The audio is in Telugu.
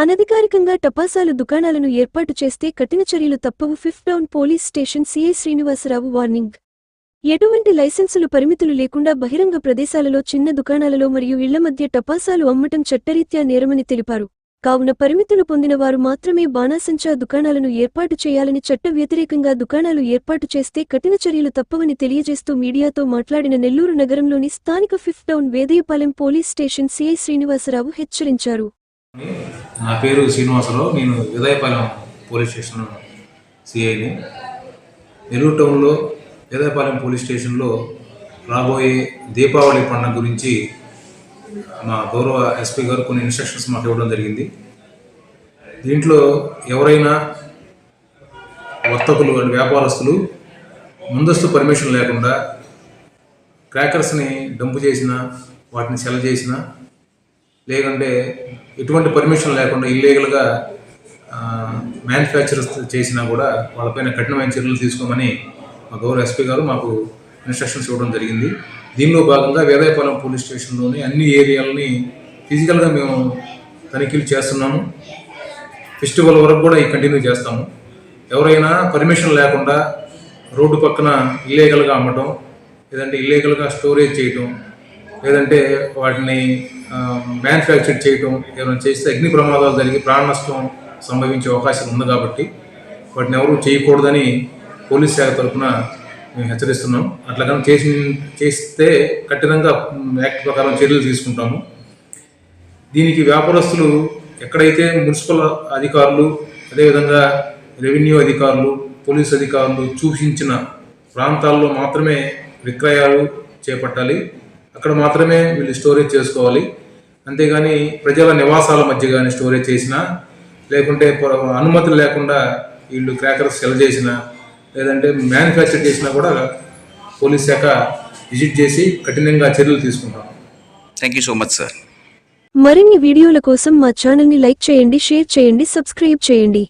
అనధికారికంగా టపాసాలు దుకాణాలను ఏర్పాటు చేస్తే కఠిన చర్యలు తప్పవు. Fifth town police station CI Srinivasarao warning. ఎటువంటి లైసెన్సులు పరిమితులు లేకుండా బహిరంగ ప్రదేశాలలో చిన్న దుకాణాలలో మరియు ఇళ్ళ మధ్య టపాసాలు అమ్మటం చట్టరీత్యా నేరమని తెలిపారు. కావున పరిమితులు పొందిన వారు మాత్రమే బాణాసంచా దుకాణాలను ఏర్పాటు చేయాలని చట్ట వ్యతిరేకంగా దుకాణాలు ఏర్పాటు చేస్తే కఠిన చర్యలు తప్పవని తెలియజేస్తూ మీడియాతో మాట్లాడిన నెల్లూరు నగరంలోని స్థానిక fifth town Vedayapalem police station CI Srinivasarao హెచ్చరించారు. నా పేరు శ్రీనివాసరావు. నేను విదయపాలెం పోలీస్ స్టేషన్ సిఐని నెల్లూరు టౌన్లో విదాయపాలెం పోలీస్ స్టేషన్లో రాబోయే దీపావళి పండుగ గురించి మా గౌరవ ఎస్పీ గారు కొన్ని ఇన్స్ట్రక్షన్స్ మాకు ఇవ్వడం జరిగింది. దీంట్లో ఎవరైనా వర్తకులు అంటే వ్యాపారస్తులు ముందస్తు పర్మిషన్ లేకుండా క్రాకర్స్ని డంపు చేసిన వాటిని సెల్ చేసిన లేకుంటే ఎటువంటి పర్మిషన్ లేకుండా ఇల్లీగల్గా మ్యానుఫ్యాక్చర్స్ చేసినా కూడా వాళ్ళపైన కఠినమైన చర్యలు తీసుకోమని మా గౌరవ ఎస్పీ గారు మాకు ఇన్స్ట్రక్షన్స్ ఇవ్వడం జరిగింది. దీనిలో భాగంగా వేదాయపాలెం పోలీస్ స్టేషన్లోని అన్ని ఏరియాలని ఫిజికల్గా మేము తనిఖీలు చేస్తున్నాము. ఫెస్టివల్ వరకు కూడా ఈ కంటిన్యూ చేస్తాము. ఎవరైనా పర్మిషన్ లేకుండా రోడ్డు పక్కన ఇల్లీగల్గా అమ్మటం లేదంటే ఇల్లీగల్గా స్టోరేజ్ చేయటం లేదంటే వాటిని మ్యానుఫ్యాక్చర్ చేయటం ఏమైనా చేస్తే అగ్ని ప్రమాదాలు జరిగి ప్రాణ నష్టం సంభవించే అవకాశం ఉంది కాబట్టి వాటిని ఎవరు చేయకూడదని పోలీస్ శాఖ తరఫున మేము హెచ్చరిస్తున్నాం. అట్లా చేసి చేస్తే కఠినంగా యాక్ట్ ప్రకారం చర్యలు తీసుకుంటాము. దీనికి వ్యాపారస్తులు ఎక్కడైతే మున్సిపల్ అధికారులు అదేవిధంగా రెవెన్యూ అధికారులు పోలీస్ అధికారులు సూచించిన ప్రాంతాల్లో మాత్రమే విక్రయాలు చేపట్టాలి. అక్కడ మాత్రమే వీళ్ళు స్టోరేజ్ చేసుకోవాలి. అంతేగాని ప్రజల నివాసాల మధ్య కానీ స్టోరేజ్ చేసినా లేకుంటే అనుమతులు లేకుండా వీళ్ళు క్రాకర్స్ సెల్ చేసినా లేదంటే మ్యానుఫ్యాక్చర్ చేసినా కూడా పోలీస్ శాఖ విజిట్ చేసి కఠినంగా చర్యలు తీసుకుంటాం. Thank you so much sir మరిన్ని వీడియోల కోసం మా ఛానల్ని లైక్ చేయండి షేర్ చేయండి సబ్స్క్రైబ్ చేయండి.